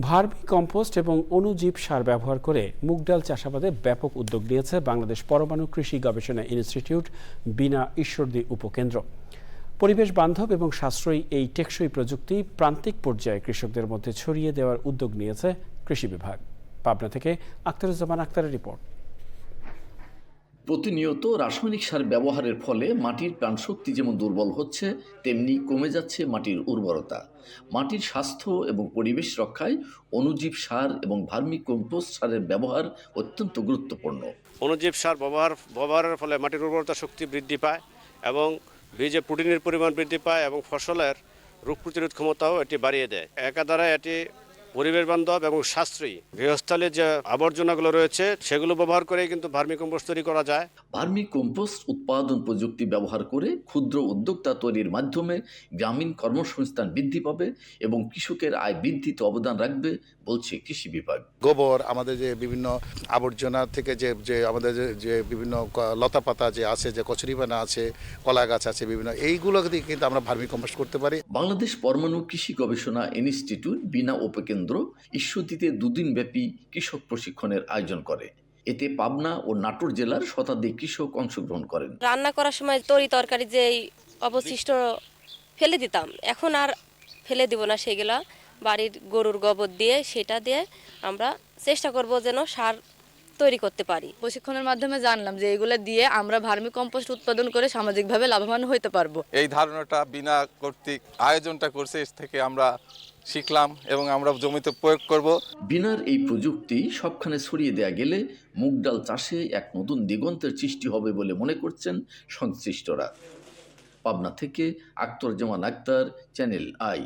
Vermi compost এবং অণুজীব সার ব্যবহার করে মুগ ডাল চাষাবাদে ব্যাপক উদ্যোগ নিয়েছে বাংলাদেশ পরমাণু কৃষি গবেষণা ইনস্টিটিউট, বিনা ঈশ্বরদী উপকেন্দ্র। পরিবেশ বান্ধব এবং সাশ্রয়ী এই টেকসই প্রযুক্তি প্রান্তিক পর্যায়ে কৃষকদের মধ্যে ছড়িয়ে দেওয়ার উদ্যোগ নিয়েছে কৃষি বিভাগ। পাবনা থেকে আখতারুজ্জামান আক্তারের রিপোর্ট। প্রতিনিয়ত রাসায়নিক সার ব্যবহারের ফলে মাটির প্রাণশক্তি যেমন দুর্বল হচ্ছে, তেমনি কমে যাচ্ছে মাটির উর্বরতা। মাটির স্বাস্থ্য এবং পরিবেশ রক্ষায় অণুজীব সার এবং ভার্মি কম্পোস্ট সারের ব্যবহার অত্যন্ত গুরুত্বপূর্ণ। অণুজীব সার ব্যবহার, ব্যবহারের ফলে মাটির উর্বরতা শক্তি বৃদ্ধি পায় এবং বীজে প্রোটিনের পরিমাণ বৃদ্ধি পায় এবং ফসলের রোগ প্রতিরোধ ক্ষমতাও এটি বাড়িয়ে দেয়। একাধারে এটি পরিবেশ বান্ধব এবং সাশ্রয়ী গৃহস্থলে যে আবর্জনাগুলো রয়েছে সেগুলো ব্যবহার করে কিন্তু ভার্মি কম্পোস্ট তৈরি করা যায়। ভার্মি কম্পোস্ট উৎপাদন প্রযুক্তি ব্যবহার করে ক্ষুদ্র উদ্যোক্তা তৈরির মাধ্যমে গ্রামীণ কর্মসংস্থান বৃদ্ধি পাবে এবং কৃষকের আয় বৃদ্ধিতে অবদান রাখবে বলছে কৃষি বিভাগ। গোবর আমাদের যে বিভিন্ন আবর্জনা থেকে যে যে আমাদের যে- যে বিভিন্ন ক- লতাপাতা যে আছে যে কচুরিপানা আছে কলা গাছ আছে বিভিন্ন এইগুলো দিয়ে কিন্তু আমরা ভার্মি কম্পোস্ট করতে পারি। বাংলাদেশ পরমাণু কৃষি গবেষণা ইনস্টিটিউট বিনা উপকেন্দ্র ঈশ্বরদীতে দুদিন ব্যাপী কৃষক প্রশিক্ষণের আয়োজন করে। এতে পাবনা ও নাটোর জেলার শতাধিক কৃষক অংশগ্রহণ করেন। রান্না করার সময় তরি তরকারি যে অবশিষ্ট ফেলে দিতাম এখন আর ফেলে দিব না সেগুলা। বাড়ির গরুর গোবর দিয়ে সেটা দিয়ে আমরা চেষ্টা করব যেন সার তৈরি করতে পারি। প্রশিক্ষণের মাধ্যমে জানলাম যে এগুলো দিয়ে আমরা ভার্মি কম্পোস্ট উৎপাদন করে সামাজিকভাবে লাভবান হতে পারব। এই ধারণাটা বিনা কর্তৃক আয়োজনটা করছে এর থেকে আমরা শিখলাম এবং আমরা জমিতে প্রয়োগ করব। বিনার এই প্রযুক্তি সবখানে ছড়িয়ে দেয়া গেলে মুগ ডাল চাষে এক নতুন দিগন্তের সৃষ্টি হবে বলে মনে করছেন সংশ্লিষ্টরা। পাবনা থেকে আক্তর জামান আক্তার, চ্যানেল আই।